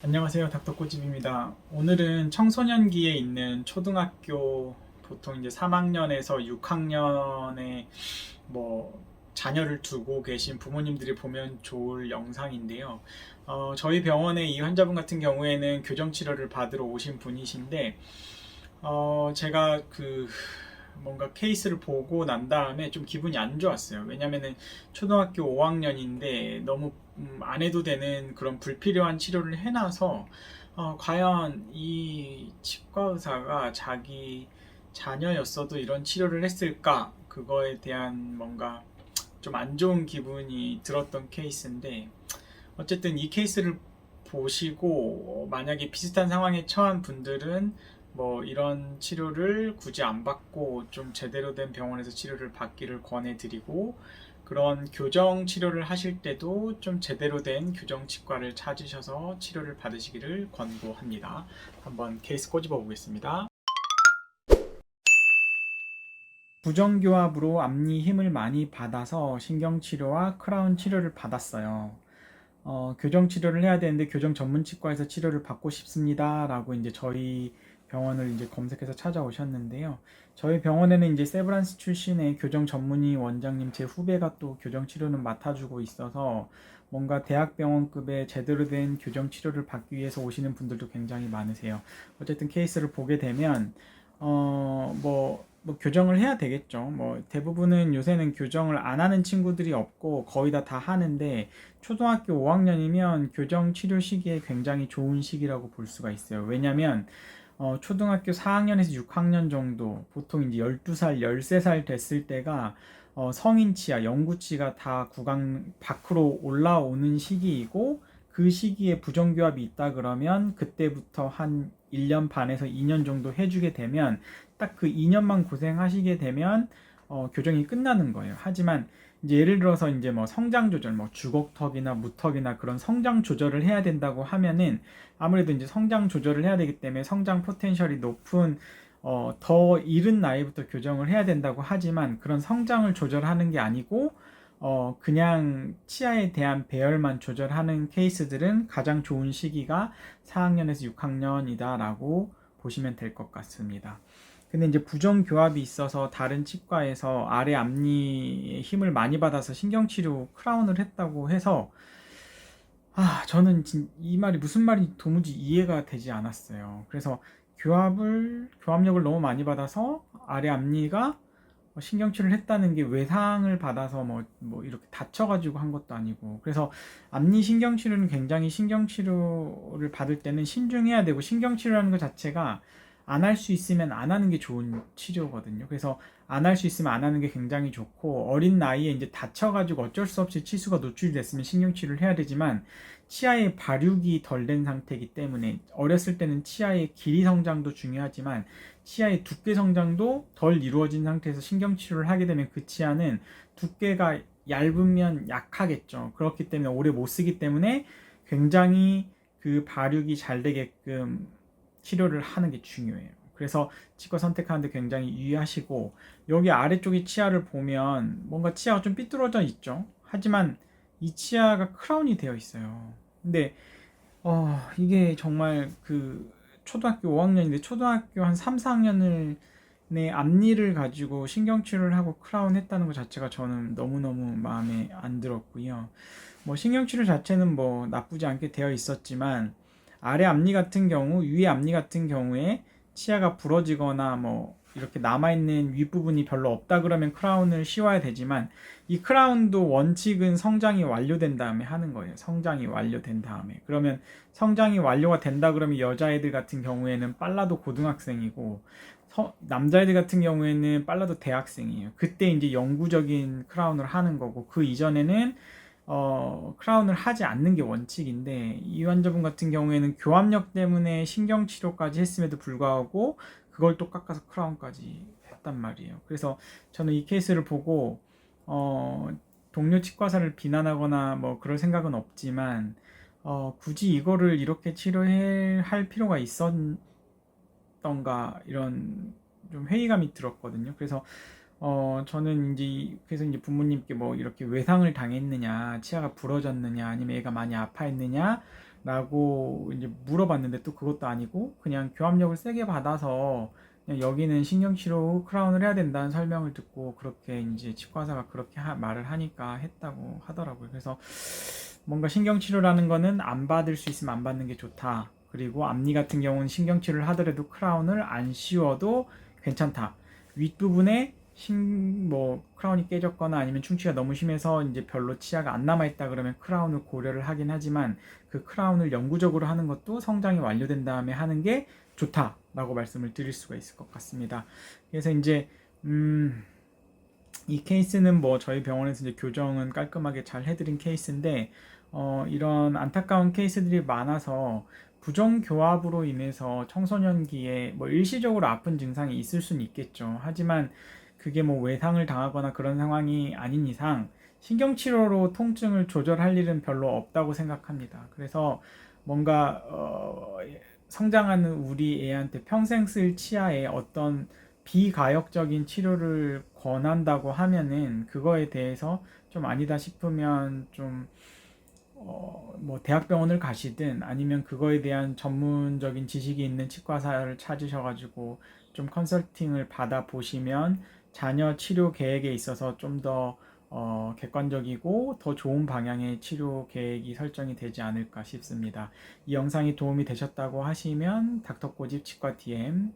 안녕하세요. 닥터꼬집입니다. 오늘은 청소년기에 있는 초등학교 보통 이제 3학년에서 6학년에 뭐 자녀를 두고 계신 부모님들이 보면 좋을 영상인데요. 어, 저희 병원에 이 환자분 같은 경우에는 교정 치료를 받으러 오신 분이신데 어, 제가 그 뭔가 케이스를 보고 난 다음에 좀 기분이 안 좋았어요. 왜냐면은 초등학교 5학년인데 너무 음, 안 해도 되는 그런 불필요한 치료를 해놔서 어, 과연 이 치과 의사가 자기 자녀였어도 이런 치료를 했을까? 그거에 대한 뭔가 좀 안 좋은 기분이 들었던 케이스인데 어쨌든 이 케이스를 보시고 어, 만약에 비슷한 상황에 처한 분들은 뭐 이런 치료를 굳이 안 받고 좀 제대로 된 병원에서 치료를 받기를 권해드리고 그런 교정 치료를 하실 때도 좀 제대로 된 교정 치과를 찾으셔서 치료를 받으시기를 권고합니다. 한번 케이스 꼬집어 보겠습니다. 부정교합으로 앞니 힘을 많이 받아서 신경치료와 크라운 치료를 받았어요. 어, 교정 치료를 해야 되는데 교정 전문 치과에서 치료를 받고 싶습니다. 라고 이제 저희 병원을 이제 검색해서 찾아오셨는데요. 저희 병원에는 이제 세브란스 출신의 교정 전문의 원장님 제 후배가 또 교정 치료는 맡아주고 있어서 뭔가 대학병원급의 제대로 된 교정 치료를 받기 위해서 오시는 분들도 굉장히 많으세요. 어쨌든 케이스를 보게 되면 어뭐 뭐 교정을 해야 되겠죠. 뭐 대부분은 요새는 교정을 안 하는 친구들이 없고 거의 다 다 하는데 초등학교 5학년이면 교정 치료 시기에 굉장히 좋은 시기라고 볼 수가 있어요. 왜냐면 어, 초등학교 4학년에서 6학년 정도 보통 이제 12살, 13살 됐을 때가 어, 성인 치아, 영구치가 다 구강 밖으로 올라오는 시기이고 그 시기에 부정교합이 있다 그러면 그때부터 한 1년 반에서 2년 정도 해주게 되면 딱 그 2년만 고생하시게 되면 어, 교정이 끝나는 거예요. 하지만 이제 예를 들어서 이제 뭐 성장 조절, 뭐 주걱턱이나 무턱이나 그런 성장 조절을 해야 된다고 하면은 아무래도 이제 성장 조절을 해야 되기 때문에 성장 포텐셜이 높은 어, 더 이른 나이부터 교정을 해야 된다고 하지만 그런 성장을 조절하는 게 아니고 어, 그냥 치아에 대한 배열만 조절하는 케이스들은 가장 좋은 시기가 4학년에서 6학년이다라고 보시면 될 것 같습니다. 근데 이제 부정교합이 있어서 다른 치과에서 아래 앞니에 힘을 많이 받아서 신경치료 크라운을 했다고 해서 아 저는 진- 이 말이 무슨 말인지 도무지 이해가 되지 않았어요. 그래서 교합을 교합력을 너무 많이 받아서 아래 앞니가 뭐 신경치료를 했다는 게 외상을 받아서 뭐, 뭐 이렇게 다쳐가지고 한 것도 아니고 그래서 앞니 신경치료는 굉장히 신경치료를 받을 때는 신중해야 되고 신경치료라는 것 자체가 안 할 수 있으면 안 하는 게 좋은 치료거든요. 그래서 안 할 수 있으면 안 하는 게 굉장히 좋고 어린 나이에 이제 다쳐가지고 어쩔 수 없이 치수가 노출이 됐으면 신경치료를 해야 되지만 치아의 발육이 덜 된 상태이기 때문에 어렸을 때는 치아의 길이 성장도 중요하지만 치아의 두께 성장도 덜 이루어진 상태에서 신경치료를 하게 되면 그 치아는 두께가 얇으면 약하겠죠. 그렇기 때문에 오래 못 쓰기 때문에 굉장히 그 발육이 잘 되게끔 치료를 하는 게 중요해요. 그래서 치과 선택하는데 굉장히 유의하시고 여기 아래쪽에 치아를 보면 뭔가 치아가 좀 삐뚤어져 있죠. 하지만 이 치아가 크라운이 되어 있어요. 근데 어, 이게 정말 그 초등학교 5학년인데 초등학교 한 3, 4학년을 내 앞니를 가지고 신경치료를 하고 크라운 했다는 것 자체가 저는 너무너무 마음에 안 들었고요. 뭐 신경치료 자체는 뭐 나쁘지 않게 되어 있었지만 아래 앞니 같은 경우, 위에 앞니 같은 경우에 치아가 부러지거나 뭐 이렇게 남아있는 윗부분이 별로 없다 그러면 크라운을 씌워야 되지만 이 크라운도 원칙은 성장이 완료된 다음에 하는 거예요. 성장이 완료된 다음에. 그러면 성장이 완료가 된다 그러면 여자애들 같은 경우에는 빨라도 고등학생이고 서- 남자애들 같은 경우에는 빨라도 대학생이에요. 그때 이제 영구적인 크라운을 하는 거고 그 이전에는 어, 크라운을 하지 않는 게 원칙인데 이 환자분 같은 경우에는 교합력 때문에 신경 치료까지 했음에도 불구하고 그걸 또 깎아서 크라운까지 했단 말이에요. 그래서 저는 이 케이스를 보고 어, 동료 치과사를 비난하거나 뭐 그럴 생각은 없지만 어, 굳이 이거를 이렇게 치료해 할 필요가 있었던가 이런 좀 회의감이 들었거든요. 그래서 어, 저는 이제, 그래서 이제 부모님께 뭐 이렇게 외상을 당했느냐, 치아가 부러졌느냐, 아니면 애가 많이 아파했느냐, 라고 이제 물어봤는데 또 그것도 아니고 그냥 교합력을 세게 받아서 그냥 여기는 신경치료 후 크라운을 해야 된다는 설명을 듣고 그렇게 이제 치과사가 그렇게 하- 말을 하니까 했다고 하더라고요. 그래서 뭔가 신경치료라는 거는 안 받을 수 있으면 안 받는 게 좋다. 그리고 앞니 같은 경우는 신경치료를 하더라도 크라운을 안 씌워도 괜찮다. 윗부분에 신, 뭐, 크라운이 깨졌거나 아니면 충치가 너무 심해서 이제 별로 치아가 안 남아 있다 그러면 크라운을 고려를 하긴 하지만 그 크라운을 영구적으로 하는 것도 성장이 완료된 다음에 하는 게 좋다라고 말씀을 드릴 수가 있을 것 같습니다. 그래서 이제, 음, 이 케이스는 뭐 저희 병원에서 이제 교정은 깔끔하게 잘 해드린 케이스인데, 어, 이런 안타까운 케이스들이 많아서 부정교합으로 인해서 청소년기에 뭐 일시적으로 아픈 증상이 있을 수는 있겠죠. 하지만 그게 뭐 외상을 당하거나 그런 상황이 아닌 이상 신경치료로 통증을 조절할 일은 별로 없다고 생각합니다. 그래서 뭔가 어, 성장하는 우리 애한테 평생 쓸 치아에 어떤 비가역적인 치료를 권한다고 하면은 그거에 대해서 좀 아니다 싶으면 좀 어, 뭐 대학병원을 가시든 아니면 그거에 대한 전문적인 지식이 있는 치과사를 찾으셔가지고 좀 컨설팅을 받아 보시면 자녀 치료 계획에 있어서 좀더 어, 객관적이고 더 좋은 방향의 치료 계획이 설정이 되지 않을까 싶습니다. 이 영상이 도움이 되셨다고 하시면 닥터꼬집 치과 DM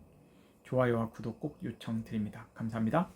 좋아요와 구독 꼭 요청드립니다. 감사합니다.